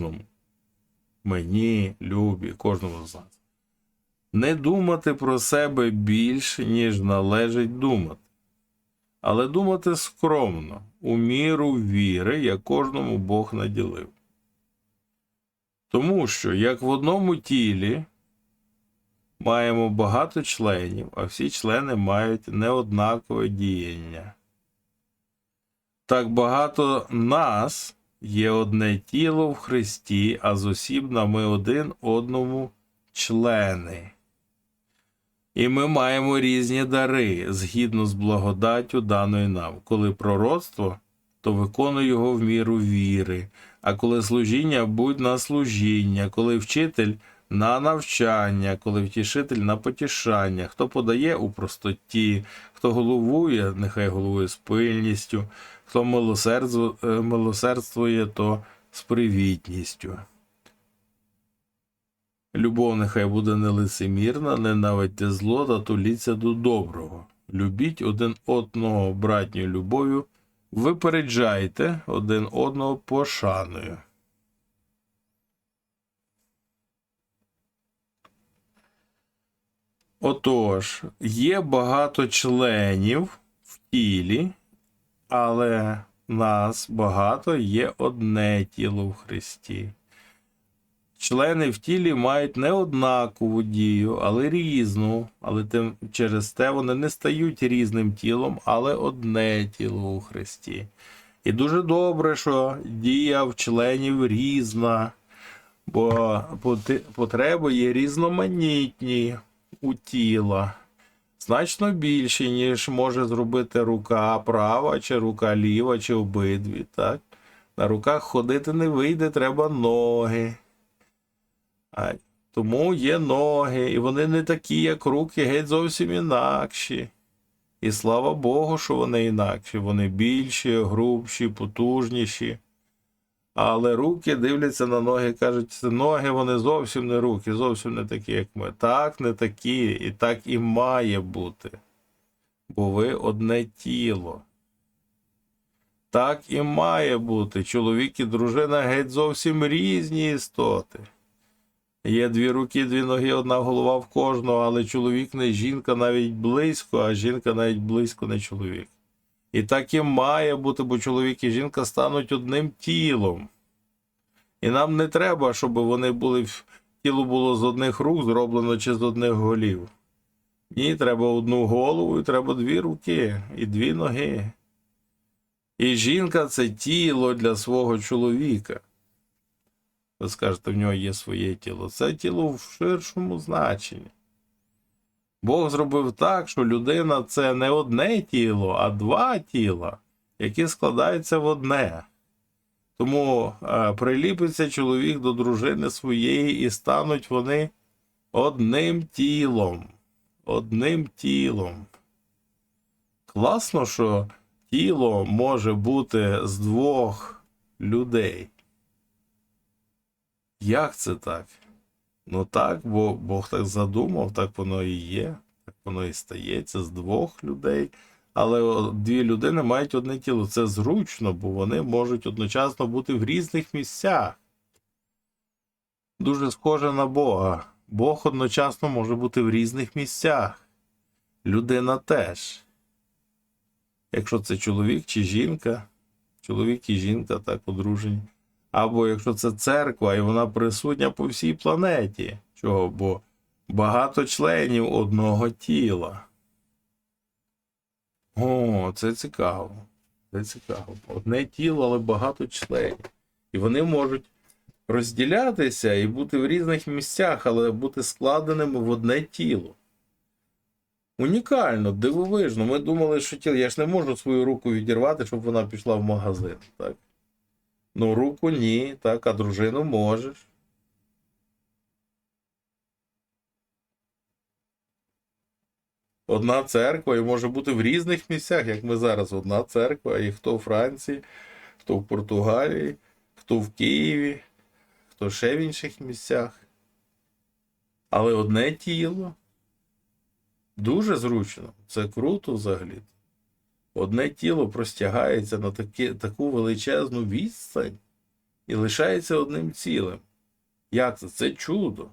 кожному. Мені, любі, кожному з нас. Не думати про себе більше, ніж належить думати. Але думати скромно, у міру віри, як кожному Бог наділив. Тому що, як в одному тілі маємо багато членів, а всі члени мають неоднакове діяння. Так багато нас є одне тіло в Христі, а зосібна ми один одному члени. І ми маємо різні дари згідно з благодаттю даної нам. Коли пророцтво, то виконуй його в міру віри, а коли служіння, будь на служіння, коли вчитель на навчання, коли втішитель на потішання, хто подає у простоті, хто головує, нехай головує з пильністю, хто е, милосердствує, то з привітністю. Любов нехай буде не лицемірна, ненавидьте зло та туліться до доброго. Любіть один одного братньою любов'ю, випереджайте один одного пошаною. Отож, є багато членів в тілі, але нас багато є одне тіло в Христі. Члени в тілі мають не однакову дію, але різну, але тим, через те вони не стають різним тілом, але одне тіло у Христі. І дуже добре, що дія в членів різна, бо потреби є різноманітні у тіла, значно більші, ніж може зробити рука права, чи рука ліва, чи обидві. Так? На руках ходити не вийде, треба ноги. А, тому є ноги, і вони не такі, як руки, геть зовсім інакші. І слава Богу, що вони інакші. Вони більші, грубші, потужніші. Але руки дивляться на ноги, кажуть, ноги вони зовсім не руки, зовсім не такі, як ми. Так, не такі, і так і має бути. Бо ви одне тіло. Так і має бути. Чоловік і дружина геть зовсім різні істоти. Є дві руки, дві ноги, одна голова в кожного, але чоловік не жінка навіть близько, а жінка навіть близько не чоловік. І так і має бути, бо чоловік і жінка стануть одним тілом. І нам не треба, щоб вони були тіло було з одних рук зроблено чи з одних голів. Ні, треба одну голову, і треба дві руки і дві ноги. І жінка це тіло для свого чоловіка. Ви скажете, в нього є своє тіло. Це тіло в ширшому значенні. Бог зробив так, що людина це не одне тіло, а два тіла, які складаються в одне. Тому е, приліпиться чоловік до дружини своєї і стануть вони одним тілом. Одним тілом. Класно, що тіло може бути з двох людей. Як це так? Ну так, бо Бог так задумав, так воно і є, так воно і стається з двох людей. Але дві людини мають одне тіло. Це зручно, бо вони можуть одночасно бути в різних місцях. Дуже схоже на Бога. Бог одночасно може бути в різних місцях. Людина теж. Якщо це чоловік чи жінка, чоловік і жінка так одружені. Або якщо це церква, і вона присутня по всій планеті. Чого? Бо багато членів одного тіла. О, це цікаво. Це цікаво. Одне тіло, але багато членів. І вони можуть розділятися і бути в різних місцях, але бути складеними в одне тіло. Унікально, дивовижно. Ми думали, що тіло. Я ж не можу свою руку відірвати, щоб вона пішла в магазин. Так? Ну, руку ні, так, а дружину можеш. Одна церква і може бути в різних місцях, як ми зараз. Одна церква, і хто в Франції, хто в Португалії, хто в Києві, хто ще в інших місцях. Але одне тіло. Дуже зручно. Це круто взагалі. Одне тіло простягається на такі, таку величезну відстань. і лишається одним цілим. Як це? Це чудо.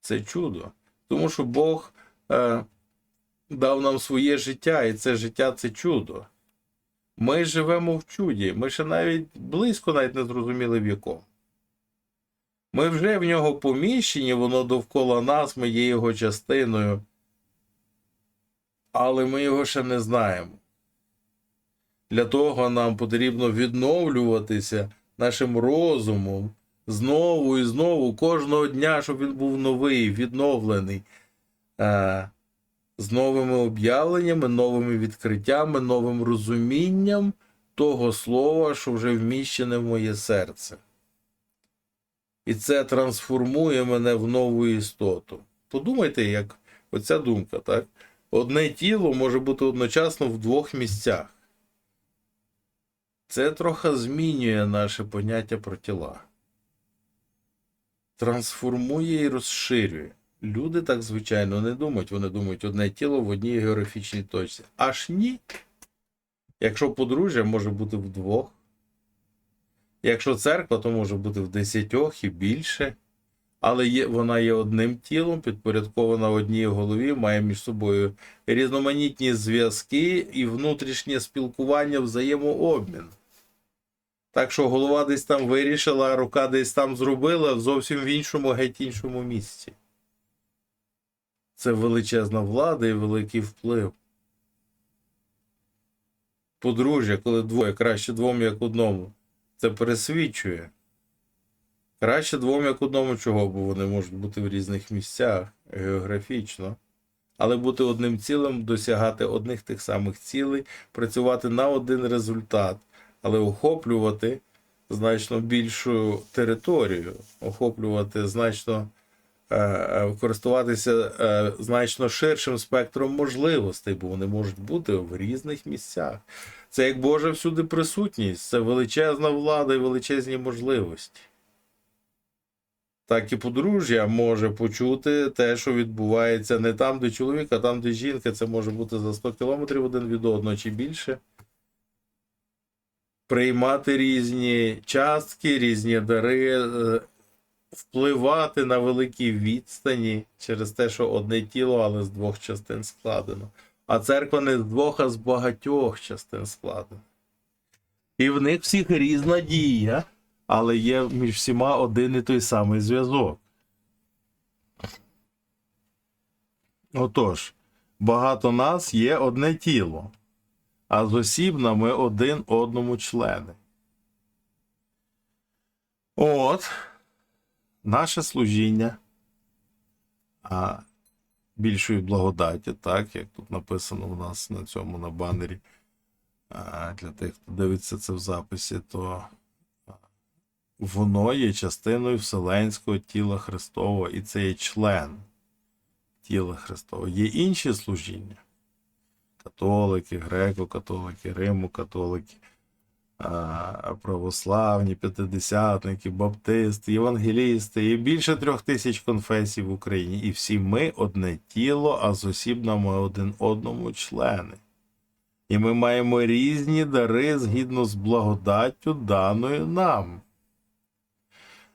Це чудо. Тому що Бог е, дав нам своє життя, і це життя це чудо. Ми живемо в чуді. Ми ще навіть близько навіть не зрозуміли в якому. Ми вже в нього поміщені, воно довкола нас, ми є його частиною. Але ми його ще не знаємо. Для того нам потрібно відновлюватися нашим розумом знову і знову, кожного дня, щоб він був новий, відновлений. Е, з новими об'явленнями, новими відкриттями, новим розумінням того слова, що вже вміщене в моє серце. І це трансформує мене в нову істоту. Подумайте, як оця думка, так? Одне тіло може бути одночасно в двох місцях. Це трохи змінює наше поняття про тіла. Трансформує і розширює. Люди так звичайно не думають. Вони думають одне тіло в одній географічній точці. Аж ні. Якщо подружжя може бути вдвох. Якщо церква, то може бути в десятьох і більше. Але є, вона є одним тілом, підпорядкована одній голові, має між собою різноманітні зв'язки і внутрішнє спілкування, взаємообмін. Так що голова десь там вирішила, рука десь там зробила, зовсім в іншому, геть іншому місці. Це величезна влада і великий вплив. Подружжя, коли двоє, краще двом, як одному. Це пересвідчує. Краще двом, як одному, чого, бо вони можуть бути в різних місцях географічно. Але бути одним цілим, досягати одних тих самих цілей, працювати на один результат, але охоплювати значно більшу територію, охоплювати значно е, користуватися е, значно ширшим спектром можливостей, бо вони можуть бути в різних місцях. Це як Божа всюди присутність, це величезна влада і величезні можливості. Так і подружжя може почути те, що відбувається не там, де чоловік, а там, де жінка. Це може бути за 100 кілометрів один від одного чи більше. Приймати різні частки, різні дари, е, впливати на великі відстані через те, що одне тіло, але з двох частин складено. А церква не з двох, а з багатьох частин складена. І в них всіх різна дія, але є між всіма один і той самий зв'язок. Отож, багато нас є одне тіло, а з осібна ми один одному члени. От, наше служіння а, більшої благодаті, так, як тут написано у нас на цьому на банері. А, для тих, хто дивиться це в записі, то воно є частиною Вселенського тіла Христового, і це є член тіла Христового. Є інші служіння. Католики, греко-католики, римо-католики, православні, п'ятидесятники, баптисти, євангелісти і більше трьох тисяч конфесій в Україні. І всі ми одне тіло, а з осібна ми один одному члени. І ми маємо різні дари згідно з благодаттю даною нам.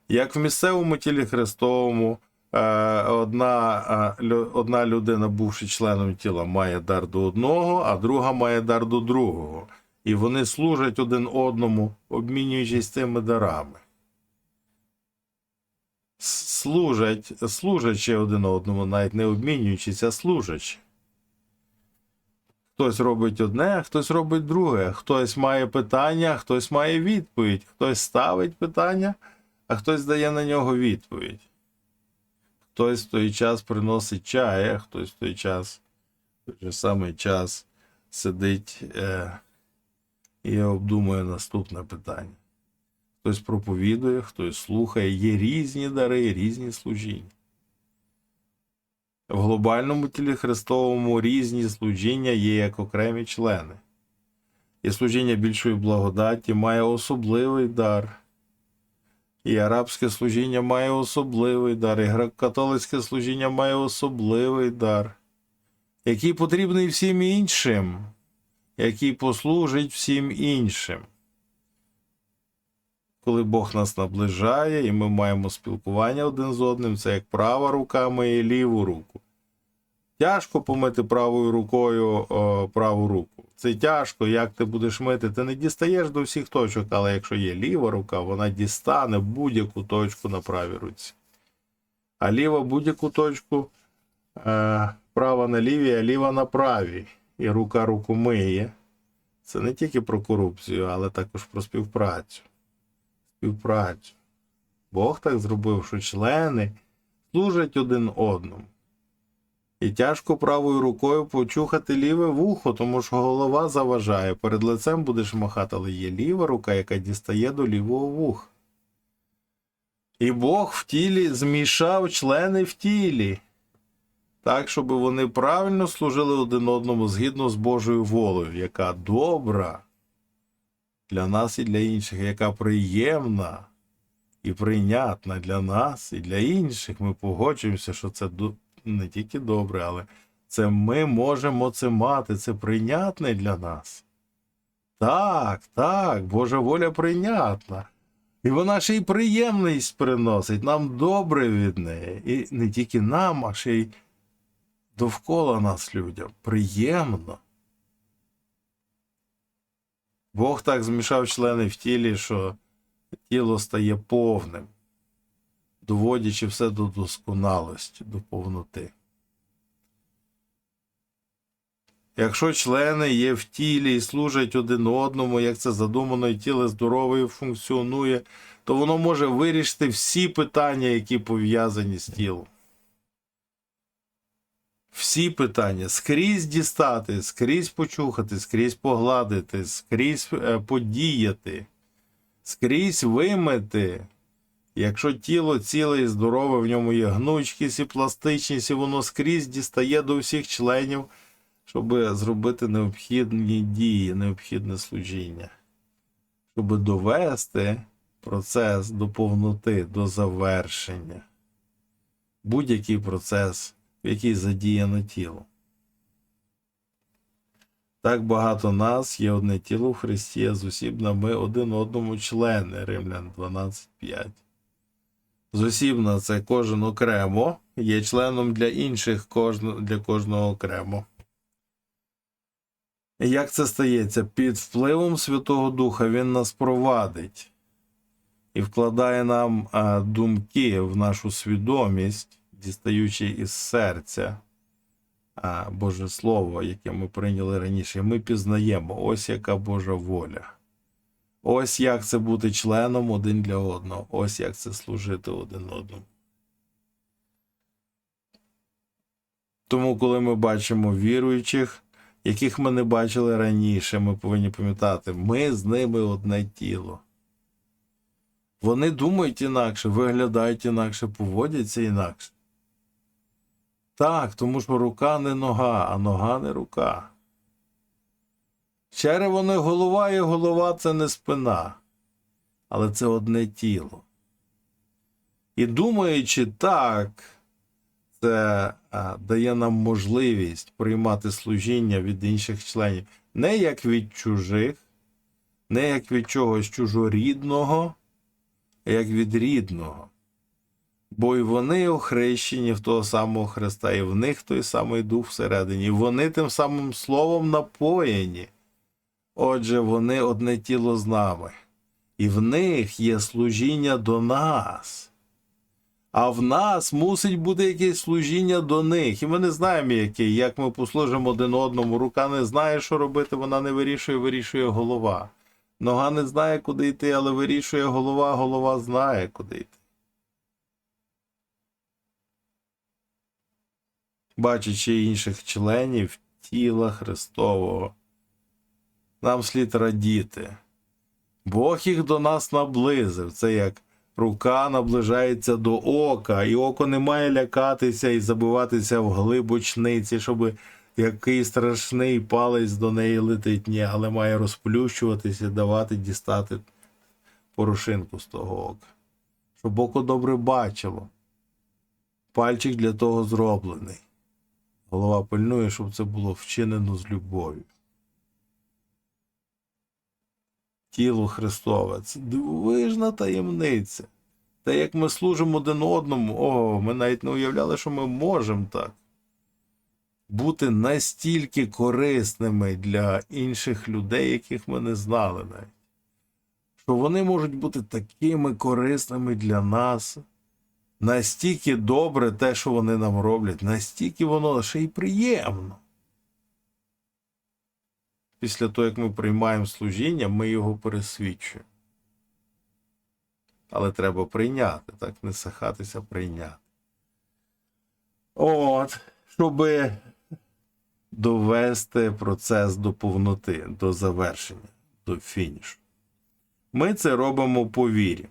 Як в місцевому тілі Христовому, е, одна, е, одна людина, бувши членом тіла, має дар до одного, а друга має дар до другого. І вони служать один одному, обмінюючись цими дарами. Служать, служачи один одному, навіть не обмінюючись, а служачи. Хтось робить одне, хтось робить друге. Хтось має питання, хтось має відповідь. Хтось ставить питання, а хтось дає на нього відповідь. Хтось в той час приносить чай, а хтось в той час, в той же самий час сидить е, і обдумує наступне питання. Хтось проповідує, хтось слухає. Є різні дари, різні служіння. В глобальному тілі Христовому різні служіння є як окремі члени. І служіння більшої благодаті має особливий дар. І арабське служіння має особливий дар, і греко-католицьке служіння має особливий дар, який потрібний всім іншим, який послужить всім іншим. коли Бог нас наближає, і ми маємо спілкування один з одним, це як права рука має ліву руку. Тяжко помити правою рукою о, праву руку. Це тяжко, як ти будеш мити. Ти не дістаєш до всіх точок, але якщо є ліва рука, вона дістане будь-яку точку на правій руці. А ліва будь-яку точку е, права на лівій, а ліва на правій. І рука руку миє. Це не тільки про корупцію, але також про співпрацю. Співпрацю. Бог так зробив, що члени служать один одному. І тяжко правою рукою почухати ліве вухо, тому що голова заважає. Перед лицем будеш махати, але є ліва рука, яка дістає до лівого вуха. І Бог в тілі змішав члени в тілі, так, щоб вони правильно служили один одному згідно з Божою волею, яка добра для нас і для інших, яка приємна і прийнятна для нас і для інших. Ми погоджуємося, що це не тільки добре, але це ми можемо це мати, це прийнятне для нас. Так, так, Божа воля прийнятна. І вона ще й приємність приносить, нам добре від неї. І не тільки нам, а ще й довкола нас людям. Приємно. Бог так змішав члени в тілі, що тіло стає повним, доводячи все до досконалості, до повноти. Якщо члени є в тілі і служать один одному, як це задумано, і тіло здорове і функціонує, то воно може вирішити всі питання, які пов'язані з тілом. Всі питання скрізь дістати, скрізь почухати, скрізь погладити, скрізь е, подіяти, скрізь вимити. Якщо тіло ціле і здорове, в ньому є гнучкість і пластичність, і воно скрізь дістає до всіх членів, щоб зробити необхідні дії, необхідне служіння, щоб довести процес до повноти, до завершення. Будь-який процес, в який задіяно тіло. Так багато нас є одне тіло в Христі, а з усібна ми один одному члени. Римлян 12.5. Зосібна це кожен окремо, є членом для інших для кожного окремо. Як це стається? Під впливом Святого Духа Він нас провадить і вкладає нам думки в нашу свідомість, дістаючи із серця Боже Слово, яке ми прийняли раніше. Ми пізнаємо, ось яка Божа воля. Ось як це бути членом один для одного, ось як це служити один одному. Тому, коли ми бачимо віруючих, яких ми не бачили раніше, ми повинні пам'ятати, ми з ними одне тіло. Вони думають інакше, виглядають інакше, поводяться інакше. Так, тому що рука не нога, а нога не рука. Черево не голова, і голова це не спина, але це одне тіло. І думаючи так, це а, дає нам можливість приймати служіння від інших членів не як від чужих, не як від чогось чужорідного, а як від рідного. Бо й вони охрещені в того самого Христа, і в них той самий дух всередині, і вони тим самим словом напоєні. Отже, вони одне тіло з нами, і в них є служіння до нас. А в нас мусить бути якесь служіння до них. І ми не знаємо, яке, як ми послужимо один одному. Рука не знає, що робити, вона не вирішує, вирішує голова. Нога не знає, куди йти, але вирішує голова, голова знає, куди йти. Бачачи інших членів тіла Христового, нам слід радіти. Бог їх до нас наблизив. Це як рука наближається до ока, і око не має лякатися і забиватися в глибочниці, щоб який страшний палець до неї летить, ні, але має розплющуватися, давати дістати порошинку з того ока. Щоб око добре бачило. Пальчик для того зроблений. Голова пильнує, щоб це було вчинено з любов'ю. Тіло Христове. Це дивовижна таємниця. Те, як ми служимо один одному, о, ми навіть не уявляли, що ми можемо так. Бути настільки корисними для інших людей, яких ми не знали навіть. Що вони можуть бути такими корисними для нас. Настільки добре те, що вони нам роблять, настільки воно ще й приємно. Після того, як ми приймаємо служіння, ми його пересвідчуємо. Але треба прийняти, так не сахатися, прийняти. От, щоб довести процес до повноти, до завершення, до фінішу. Ми це робимо по вірі.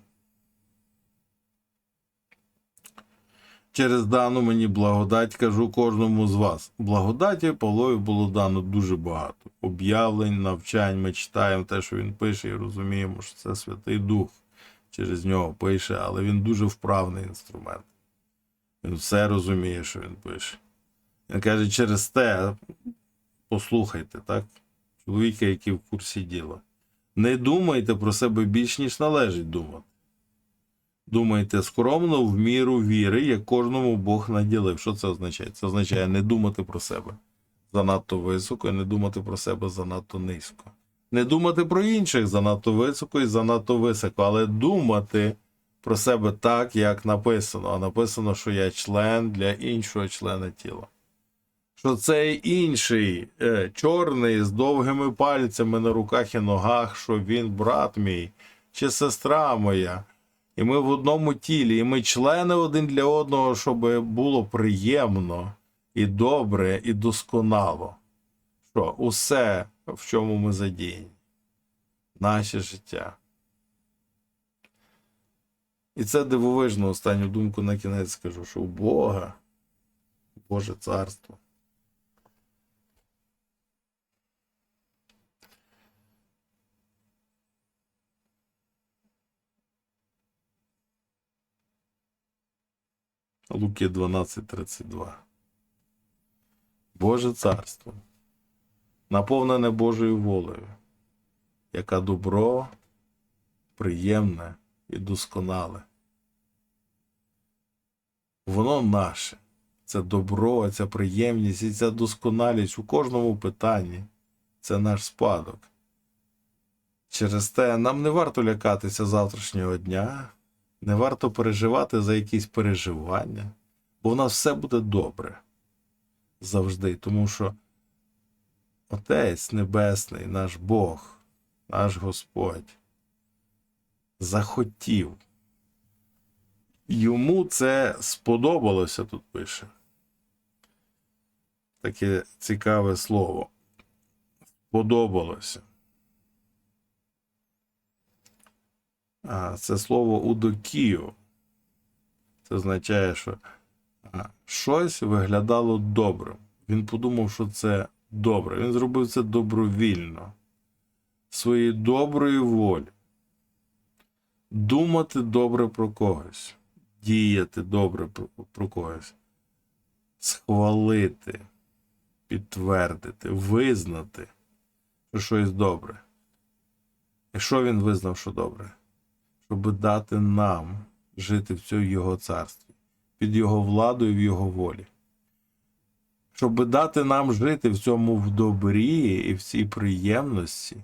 Через дану мені благодать кажу кожному з вас. Благодаті Павлові було дано дуже багато. Об'явлень, навчань. Ми читаємо те, що він пише, і розуміємо, що це Святий Дух через нього пише, але він дуже вправний інструмент. Він все розуміє, що він пише. Він каже, через те, послухайте, так? Чоловіка, який в курсі діла. Не думайте про себе більш, ніж належить думати. Думайте скромно в міру віри, як кожному Бог наділив. Що це означає? Це означає не думати про себе занадто високо і не думати про себе занадто низько. Не думати про інших занадто високо і занадто високо, але думати про себе так, як написано. А написано, що я член для іншого члена тіла. Що цей інший е, чорний з довгими пальцями на руках і ногах, що він брат мій чи сестра моя. І ми в одному тілі, і ми члени один для одного, щоб було приємно і добре, і досконало. Що усе, в чому ми задіяні, наше життя. І це дивовижно останню думку на кінець скажу, що у Бога, Боже царство. Луки 12.32. Боже царство, наповнене Божою волею, яка добро, приємне і досконале. Воно наше. Це добро, ця приємність і ця досконалість у кожному питанні. Це наш спадок. Через те нам не варто лякатися завтрашнього дня, не варто переживати за якісь переживання, бо в нас все буде добре завжди, тому що Отець Небесний, наш Бог, наш Господь захотів. Йому це сподобалося, тут пише. Таке цікаве слово. Сподобалося. Це слово удокію. Це означає, що щось виглядало добрим. Він подумав, що це добре. Він зробив це добровільно, своєї доброї волі. Думати добре про когось, діяти добре про, про когось, схвалити, підтвердити, визнати, що щось добре. І що він визнав, що добре? Щоб дати нам жити в цьому Його царстві, під Його владою в Його волі. Щоб дати нам жити в цьому в добрі і в цій приємності.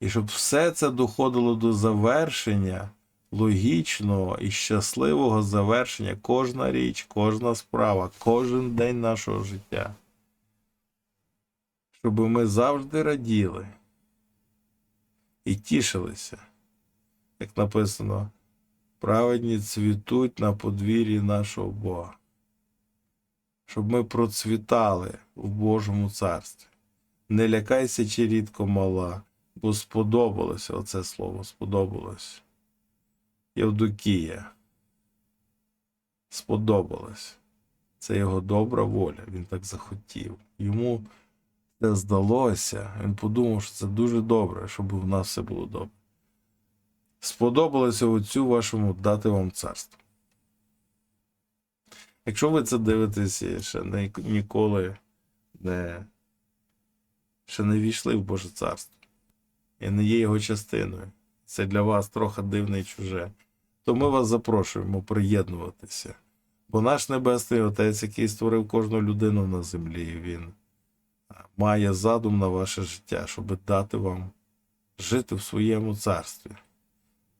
І щоб все це доходило до завершення, логічного і щасливого завершення, кожна річ, кожна справа, кожен день нашого життя. Щоб ми завжди раділи і тішилися, як написано, праведні цвітуть на подвір'ї нашого Бога. Щоб ми процвітали в Божому царстві. Не лякайся, чи рідко мала, бо сподобалося оце слово, сподобалось. Євдокія. Сподобалось. Це його добра воля, він так захотів. Йому це здалося, він подумав, що це дуже добре, щоб в нас все було добре. Сподобалося оцю вашому дати вам царство. Якщо ви це дивитесь ще не, ніколи не, ще не війшли в Боже царство, і не є його частиною. Це для вас трохи дивне і чуже. То ми вас запрошуємо приєднуватися. Бо наш Небесний Отець, який створив кожну людину на землі, він має задум на ваше життя, щоб дати вам жити в своєму царстві.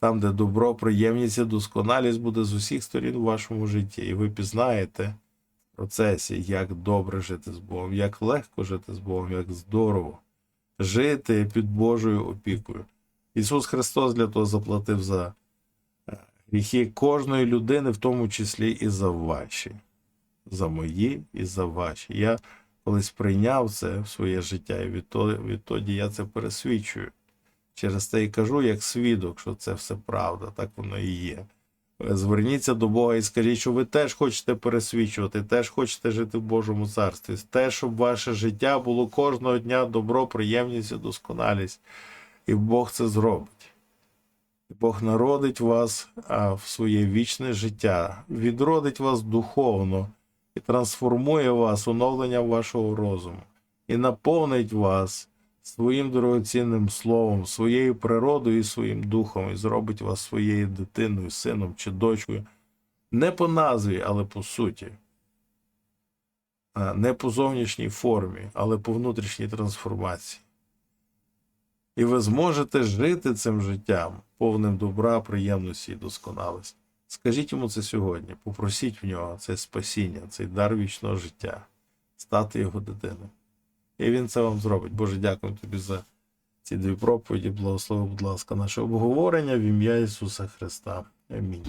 Там, де добро, приємність і досконалість буде з усіх сторін у вашому житті, і ви пізнаєте в процесі, як добре жити з Богом, як легко жити з Богом, як здорово жити під Божою опікою. Ісус Христос для того заплатив за е, гріхи кожної людини, в тому числі і за ваші, за мої і за ваші. Я колись прийняв це в своє життя, і відтоді, я це пересвідчую. Через те і кажу, як свідок, що це все правда, так воно і є. Е, Зверніться до Бога і скажіть, що ви теж хочете пересвідчувати, теж хочете жити в Божому царстві, теж, щоб ваше життя було кожного дня добро, приємність і досконалість. І Бог це зробить. Бог народить вас в своє вічне життя, відродить вас духовно і трансформує вас оновленням вашого розуму, і наповнить вас своїм дорогоцінним словом, своєю природою і своїм духом, і зробить вас своєю дитиною, сином чи дочкою. Не по назві, але по суті. Не по зовнішній формі, але по внутрішній трансформації. І ви зможете жити цим життям, повним добра, приємності і досконалості. Скажіть йому це сьогодні, попросіть в нього це спасіння, цей дар вічного життя, стати його дитиною. І він це вам зробить. Боже, дякую тобі за ці дві проповіді. Благослови, будь ласка, наше обговорення в ім'я Ісуса Христа. Амінь.